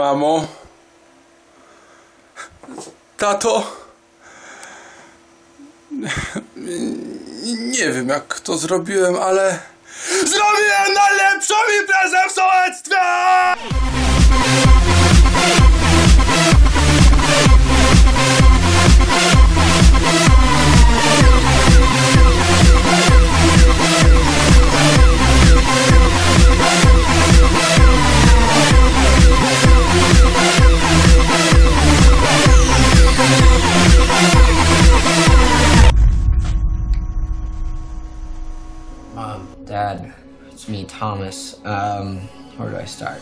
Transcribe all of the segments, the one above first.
Mamo. Tato. Nie wiem jak to zrobiłem, ale... Zrobiłem najlepszą imprezę w sołectwie! Mom, Dad, it's me, Thomas. Um, where do I start?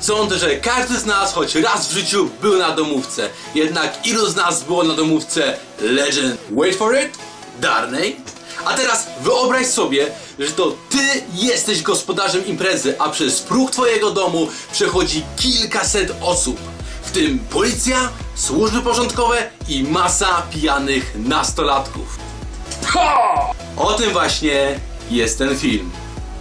Sądzę, że każdy z nas choć raz w życiu był na domówce. Jednak ilu z nas było na domówce Legend? Wait for it? Darnay? A teraz wyobraź sobie, że to ty jesteś gospodarzem imprezy, a przez próg twojego domu przechodzi kilkaset osób. W tym policja, służby porządkowe i masa pijanych nastolatków. O tym właśnie jest ten film.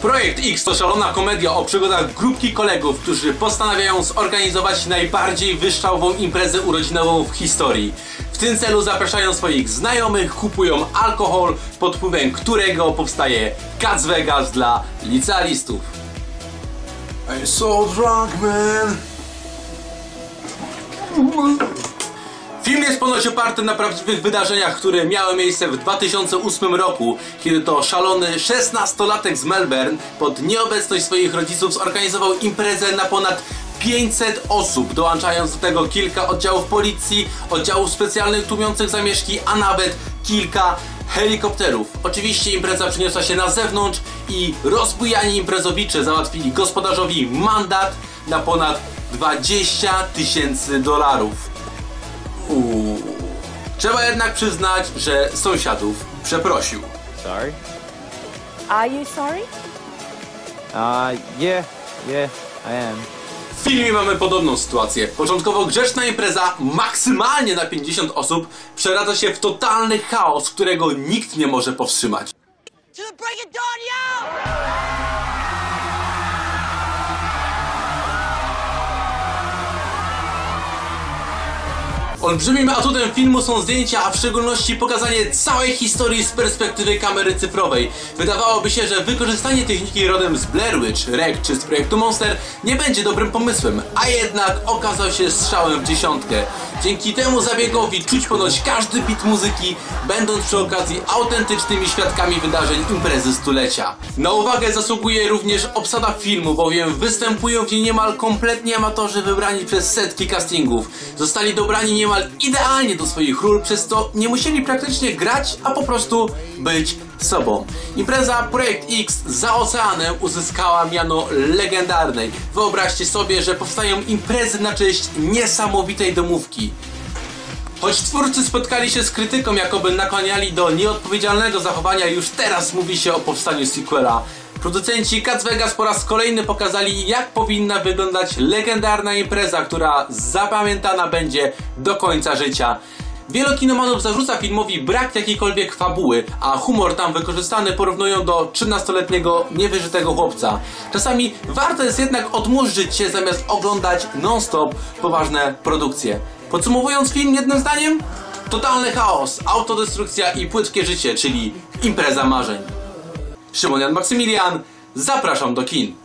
Projekt X to szalona komedia o przygodach grupki kolegów, którzy postanawiają zorganizować najbardziej wyszczałową imprezę urodzinową w historii. W tym celu zapraszają swoich znajomych, kupują alkohol, pod wpływem którego powstaje Cats Vegas dla licealistów. I'm so drunk, man. Film jest ponoć oparty na prawdziwych wydarzeniach, które miały miejsce w 2008 roku, kiedy to szalony 16-latek z Melbourne pod nieobecność swoich rodziców zorganizował imprezę na ponad 500 osób, dołączając do tego kilka oddziałów policji, oddziałów specjalnych tłumiących zamieszki, a nawet kilka helikopterów. Oczywiście impreza przeniosła się na zewnątrz i rozbujani imprezowicze załatwili gospodarzowi mandat na ponad 20 tysięcy dolarów. Trzeba jednak przyznać, że sąsiadów przeprosił. Sorry? Are you sorry? Uh, yeah, yeah, I am. W filmie mamy podobną sytuację. Początkowo grzeczna impreza, maksymalnie na 50 osób, przeradza się w totalny chaos, którego nikt nie może powstrzymać. To the break of dawn, yo! Olbrzymim atutem filmu są zdjęcia, a w szczególności pokazanie całej historii z perspektywy kamery cyfrowej. Wydawałoby się, że wykorzystanie techniki rodem z Blair Witch, Rec czy z projektu Monster nie będzie dobrym pomysłem, a jednak okazał się strzałem w dziesiątkę. Dzięki temu zabiegowi czuć ponoć każdy bit muzyki, będąc przy okazji autentycznymi świadkami wydarzeń imprezy stulecia. Na uwagę zasługuje również obsada filmu, bowiem występują w niej niemal kompletnie amatorzy wybrani przez setki castingów. Zostali dobrani niemal idealnie do swoich ról, przez co nie musieli praktycznie grać, a po prostu być sobą. Impreza Projekt X za oceanem uzyskała miano legendarnej. Wyobraźcie sobie, że powstają imprezy na cześć niesamowitej domówki. Choć twórcy spotkali się z krytyką, jakoby nakłaniali do nieodpowiedzialnego zachowania, już teraz mówi się o powstaniu sequela. Producenci Cats Vegas po raz kolejny pokazali, jak powinna wyglądać legendarna impreza, która zapamiętana będzie do końca życia. Wielu kinomanów zarzuca filmowi brak jakiejkolwiek fabuły, a humor tam wykorzystany porównują do 13-letniego niewyżytego chłopca. Czasami warto jest jednak odmurzyć się zamiast oglądać non-stop poważne produkcje. Podsumowując film jednym zdaniem? Totalny chaos, autodestrukcja i płytkie życie, czyli impreza marzeń. Szymon Jan Maksymilian, zapraszam do kin.